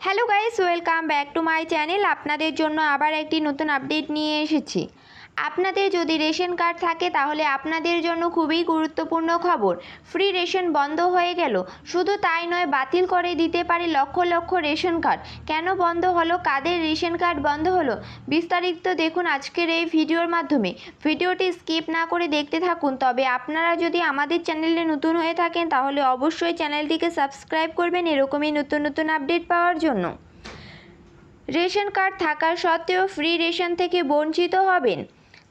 Hello guys welcome back to my channel আপনাদের জন্য আবার একটি নতুন আপডেট নিয়ে এসেছি। আপনাদের যদি রেশন কার্ড থাকে, তাহলে আপনাদের জন্য খুবই গুরুত্বপূর্ণ খবর। ফ্রি রেশন বন্ধ হয়ে গেল। শুধু তাই নয়, বাতিল করে দিতে পারে লক্ষ লক্ষ রেশন কার্ড। কেন বন্ধ হলো? কাদের রেশন কার্ড বন্ধ হলো? বিস্তারিত দেখুন আজকের এই ভিডিওর মাধ্যমে। ভিডিওটি স্কিপ না করে দেখতে থাকুন। তবে আপনারা যদি আমাদের চ্যানেলে নতুন হয়ে থাকেন, তাহলে অবশ্যই চ্যানেলটিকে সাবস্ক্রাইব করবেন এরকমই নতুন নতুন আপডেট পাওয়ার জন্য। রেশন কার্ড থাকার সত্ত্বেও ফ্রি রেশন থেকে বঞ্চিত হবেন।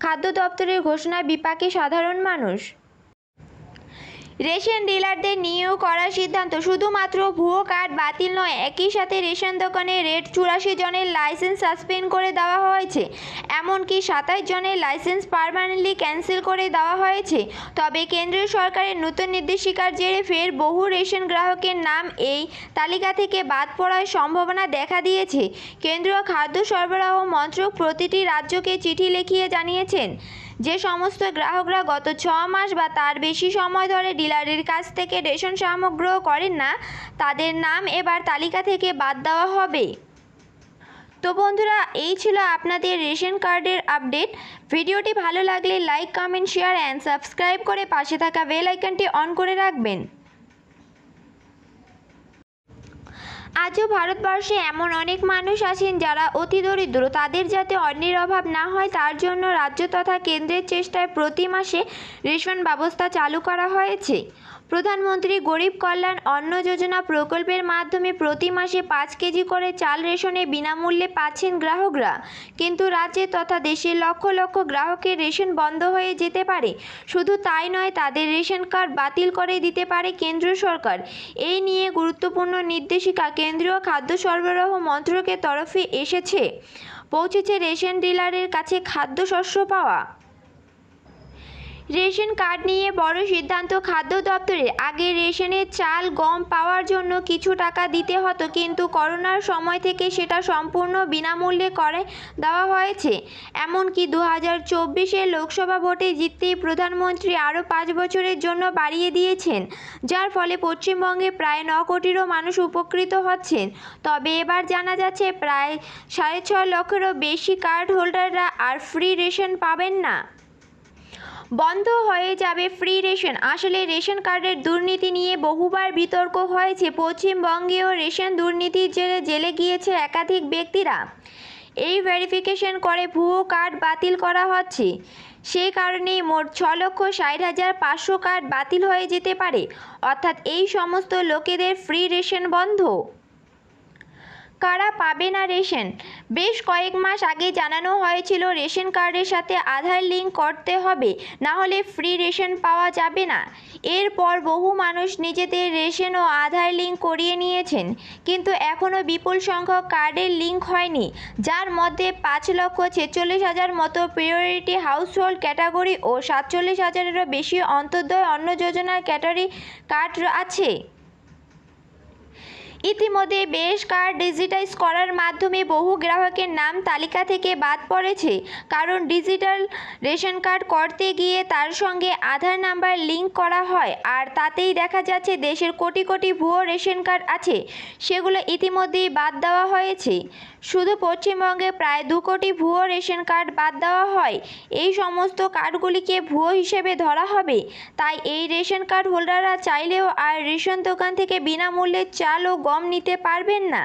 খাদ্য দপ্তরের ঘোষণায় বিপাকে সাধারণ মানুষ। রেশন ডিলারদের নিয়োগ করার সিদ্ধান্ত শুধুমাত্র ভুয়ো কার্ড বাতিল নয়, একই সাথে রেশন দোকানে রেট চুরাশি জনের লাইসেন্স সাসপেন্ড করে দেওয়া হয়েছে। এমনকি সাতাশ জনের লাইসেন্স পারমানেন্টলি ক্যান্সেল করে দেওয়া হয়েছে। তবে কেন্দ্রীয় সরকারের নতুন নির্দেশিকার জেরে ফের বহু রেশন গ্রাহকের নাম এই তালিকা থেকে বাদ পড়ার সম্ভাবনা দেখা দিয়েছে। কেন্দ্রীয় খাদ্য সরবরাহ মন্ত্রক প্রতিটি রাজ্যকে চিঠি লিখিয়ে জানিয়েছেন। যে সমস্ত গ্রাহকরা গত ছ মাস বা তার বেশি সময় ধরে ডিলারের কাছ থেকে রেশন সামগ্রহ করেন না, তাদের নাম এবার তালিকা থেকে বাদ দেওয়া হবে। তো বন্ধুরা, এই ছিল আপনাদের রেশন কার্ডের আপডেট। ভিডিওটি ভালো লাগলে like, comment, share, and subscribe করে পাশে থাকা বেল আইকনটি অন করে রাখবেন। আজও ভারতবর্ষে এমন অনেক মানুষ আছেন যারা অতি দরিদ্র। তাদের যাতে অন্যের অভাব না হয়, তার জন্য রাজ্য তথা কেন্দ্রের চেষ্টায় প্রতি মাসে রেশন ব্যবস্থা চালু করা হয়েছে। প্রধানমন্ত্রী গরিব কল্যাণ অন্ন যোজনা প্রকল্পের মাধ্যমে প্রতি মাসে পাঁচ কেজি করে চাল রেশনে বিনামূল্যে পাচ্ছেন গ্রাহকরা। কিন্তু রাজ্যে তথা দেশের লক্ষ লক্ষ গ্রাহকের রেশন বন্ধ হয়ে যেতে পারে। শুধু তাই নয়, তাদের রেশন কার্ড বাতিল করে দিতে পারে কেন্দ্র সরকার। এই নিয়ে গুরুত্বপূর্ণ নির্দেশিকা কেন্দ্রীয় খাদ্য সরবরাহ মন্ত্রকের তরফে এসেছে। পৌঁছেছে রেশন ডিলারের কাছে খাদ্যশস্য পাওয়া। রেশন কার্ড নিয়ে বড় সিদ্ধান্ত খাদ্য দপ্তরের আগে রেশনের চাল, গম পাওয়ার জন্য কিছু টাকা দিতে হতো, কিন্তু করোনার সময় থেকে সেটা সম্পূর্ণ বিনামূল্যে করে দেওয়া হয়েছে। এমনকি দু হাজার চব্বিশে লোকসভা ভোটে জিততেই প্রধানমন্ত্রী আরও পাঁচ বছরের জন্য বাড়িয়ে দিয়েছেন, যার ফলে পশ্চিমবঙ্গে প্রায় ন কোটিরও মানুষ উপকৃত হচ্ছেন। তবে এবার জানা যাচ্ছে প্রায় সাড়ে ছ লক্ষেরও বেশি কার্ড হোল্ডাররা আর ফ্রি রেশন পাবেন না। বন্ধ হয়ে যাবে ফ্রি রেশন আসলে রেশন কার্ডের দুর্নীতি নিয়ে বহুবার বিতর্ক হয়েছে পশ্চিমবঙ্গেও রেশন দুর্নীতির জেরে জেলে গিয়েছে একাধিক ব্যক্তিরা। এই ভেরিফিকেশন করে ভুয়ো কার্ড বাতিল করা হচ্ছে। সেই কারণেই মোট ছ লক্ষ ষাট হাজার পাঁচশো কার্ড বাতিল হয়ে যেতে পারে। অর্থাৎ এই সমস্ত লোকেদের ফ্রি রেশন বন্ধ। কারা পাবে না রেশন? বেশ কয়েক মাস আগে জানানো হয়েছিল রেশন কার্ডের সাথে আধার লিঙ্ক করতে হবে, না হলে ফ্রি রেশন পাওয়া যাবে না। এরপর বহু মানুষ নিজেদের রেশন ও আধার লিঙ্ক করিয়ে নিয়েছেন, কিন্তু এখনও বিপুল সংখ্যক কার্ডের লিঙ্ক হয়নি, যার মধ্যে পাঁচ লক্ষ ছেচল্লিশ হাজার মতো প্রিয়রিটি হাউসহোল্ড ক্যাটাগরি ও সাতচল্লিশ হাজারেরও বেশি অন্তর্দয় অন্ন যোজনার ক্যাটাগরি কার্ড আছে। ইতিমধ্যে বেশ কার্ড ডিজিটাইজ করার মাধ্যমে বহু গ্রাহকের নাম তালিকা থেকে বাদ পড়েছে। কারণ ডিজিটাল রেশন কার্ড করতে গিয়ে তার সঙ্গে আধার নাম্বার লিঙ্ক করা হয় আর তাতেই দেখা যাচ্ছে দেশের কোটি কোটি ভুয়ো রেশন কার্ড আছে। সেগুলো ইতিমধ্যেই বাদ দেওয়া হয়েছে। শুধু পশ্চিমবঙ্গে প্রায় দু কোটি ভুয়ো রেশন কার্ড বাদ দেওয়া হয়। এই সমস্ত কার্ডগুলিকে ভুয়ো হিসেবে ধরা হবে। তাই এই রেশন কার্ড হোল্ডাররা চাইলেও আর রেশন দোকান থেকে বিনামূল্যে চাল ও গম নিতে পারবেন না।